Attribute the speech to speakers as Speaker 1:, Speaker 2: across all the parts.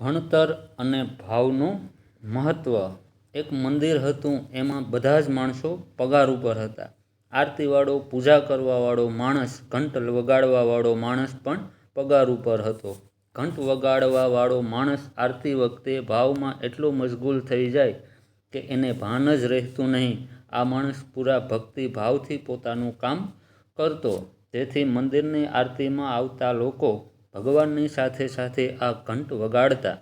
Speaker 1: ભણતર અને ભાવનું મહત્ત્વ એક મંદિર હતું, એમાં બધા જ માણસો પગાર ઉપર હતા. આરતીવાળો, પૂજા કરવાવાળો માણસ, ઘંટ વગાડવાવાળો માણસ પણ પગાર ઉપર હતો. ઘંટ વગાડવાવાળો માણસ આરતી વખતે ભાવમાં એટલો મશગુલ થઈ જાય કે એને ભાન જ રહેતું નહીં. આ માણસ પૂરા ભક્તિ ભાવથી પોતાનું કામ કરતો. તેથી મંદિરની આરતીમાં આવતા લોકો ભગવાનની સાથે સાથે આ ઘંટ વગાડતા,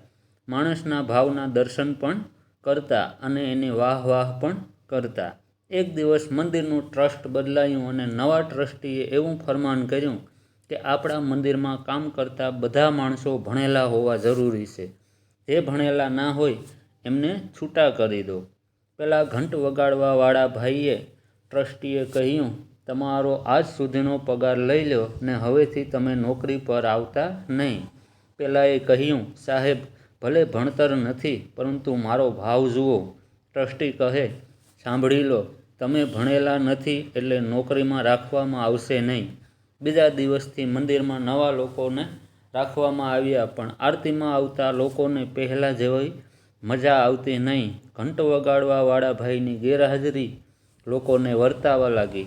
Speaker 1: માણસના ભાવના દર્શન પણ કરતા અને એની વાહ વાહ પણ કરતા. એક દિવસ મંદિરનું ટ્રસ્ટ બદલાયું અને નવા ટ્રસ્ટીએ એવું ફરમાન કર્યું કે આપણા મંદિરમાં કામ કરતા બધા માણસો ભણેલા હોવા જરૂરી છે. જે ભણેલા ના હોય, એમને છૂટા કરી દો. પેલા ઘંટ વગાડવાવાળા ભાઈએ ટ્રસ્ટીએ કહ્યું તમારો આજ સુધીનો પગાર લઈ લો ને હવેથી તમે નોકરી પર આવતા નહીં. પેલાએ કહ્યું, સાહેબ, ભલે ભણતર નથી, પરંતુ મારો ભાવ જુઓ. ટ્રસ્ટી કહે, સાંભળી લો, તમે ભણેલા નથી એટલે નોકરીમાં રાખવામાં આવશે નહીં. બીજા દિવસથી મંદિરમાં નવા લોકોને રાખવામાં આવ્યા, પણ આરતીમાં આવતા લોકોને પહેલાં જેવી મજા આવતી નહીં. ઘંટ વગાડવાવાળા ભાઈની ગેરહાજરી લોકોને વર્તાવા લાગી.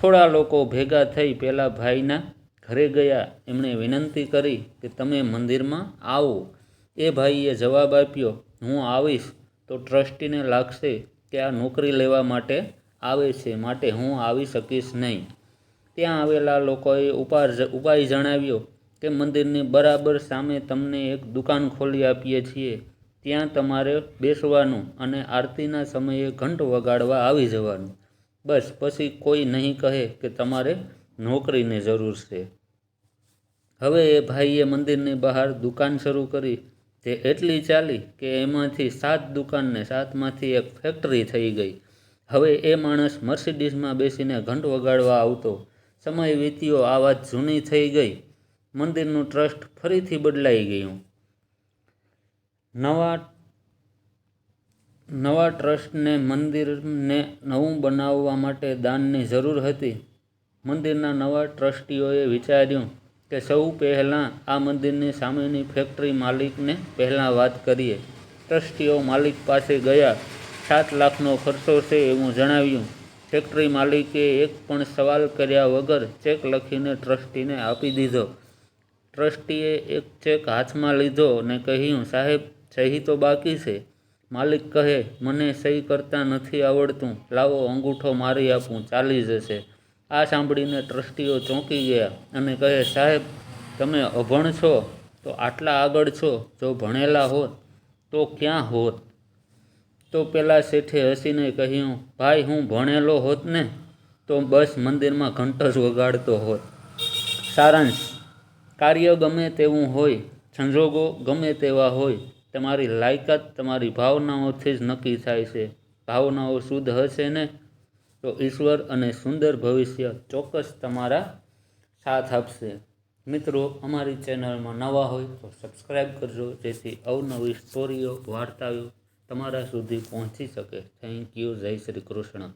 Speaker 1: થોડા લોકો ભેગા થઈ પેલા ભાઈના ઘરે ગયા. એમણે વિનંતી કરી કે તમે મંદિરમાં આવો. એ ભાઈએ જવાબ આપ્યો, હું આવીશ. તો ટ્રસ્ટીને લાગશે કે આ નોકરી લેવા માટે આવે છે, માટે હું આવી શકીશ નહીં. ત્યાં આવેલા લોકોએ ઉપાર ઉપાય જણાવ્યો કે મંદિરની બરાબર સામે તમને એક દુકાન ખોલી આપીએ છીએ. ત્યાં તમારે બેસવાનું અને આરતીના સમયે ઘંટ વગાડવા આવી જવાનું. બસ, પછી કોઈ નહીં કહે કે તમારે નોકરીની જરૂર છે. હવે એ ભાઈએ મંદિરની બહાર દુકાન શરૂ કરી. તે એટલી ચાલી કે એમાંથી સાત દુકાનને સાતમાંથી એક ફેક્ટરી થઈ ગઈ. હવે એ માણસ મર્સિડીઝમાં બેસીને ઘંટ વગાડવા આવતો. સમય વીત્યો, આ વાત જૂની થઈ ગઈ. મંદિરનું ટ્રસ્ટ ફરીથી બદલાઈ ગયું. નવા નવા ટ્રસ્ટને મંદિરને નવું બનાવવા માટે દાનની જરૂર હતી. મંદિરના નવા ટ્રસ્ટીઓએ વિચાર્યું કે સૌ પહેલાં આ મંદિરની સામેની ફેક્ટરી માલિકને પહેલાં વાત કરીએ. ટ્રસ્ટીઓ માલિક પાસે ગયા. સાત લાખનો ખર્ચો છે એવું જણાવ્યું. ફેક્ટરી માલિકે એક પણ સવાલ કર્યા વગર ચેક લખીને ટ્રસ્ટીને આપી દીધો. ટ્રસ્ટીએ એક ચેક હાથમાં લીધો ને કહ્યું, સાહેબ સહી તો બાકી છે. માલિક કહે, મને સહી કરતા નથી આવડતું. લાવો, અંગૂઠો મારી આપું. ચાલી જશે. આ સાંભળીને ટ્રસ્ટીઓ ચોંકી ગયા અને કહે, સાહેબ, તમે અભણ છો, તો આટલા આગળ છો, જો ભણેલા હોત, તો ક્યાં હોત? તો પેલા શેઠે હસીને કહ્યું, ભાઈ, હું ભણેલો હોત ને, તો બસ મંદિરમાં ઘંટ જ વગાડતો હોત. સારાંશ. કાર્ય ગમે તેવું હોય, સંજોગો ગમે તેવા હોય તમારી લાયકાત તમારી ભાવનાઓથી જ નક્કી થાય છે. ભાવનાઓ શુદ્ધ હશે ને? તો ઈશ્વર અને સુંદર ભવિષ્ય ચોક્કસ તમારા સાથ આપશે. મિત્રો, અમારી ચેનલમાં નવા હોય તો સબસ્ક્રાઈબ કરજો, જેથી અવનવી સ્ટોરીઓ, વાર્તાઓ તમારા સુધી પહોંચી શકે. Thank you. જય શ્રી કૃષ્ણ.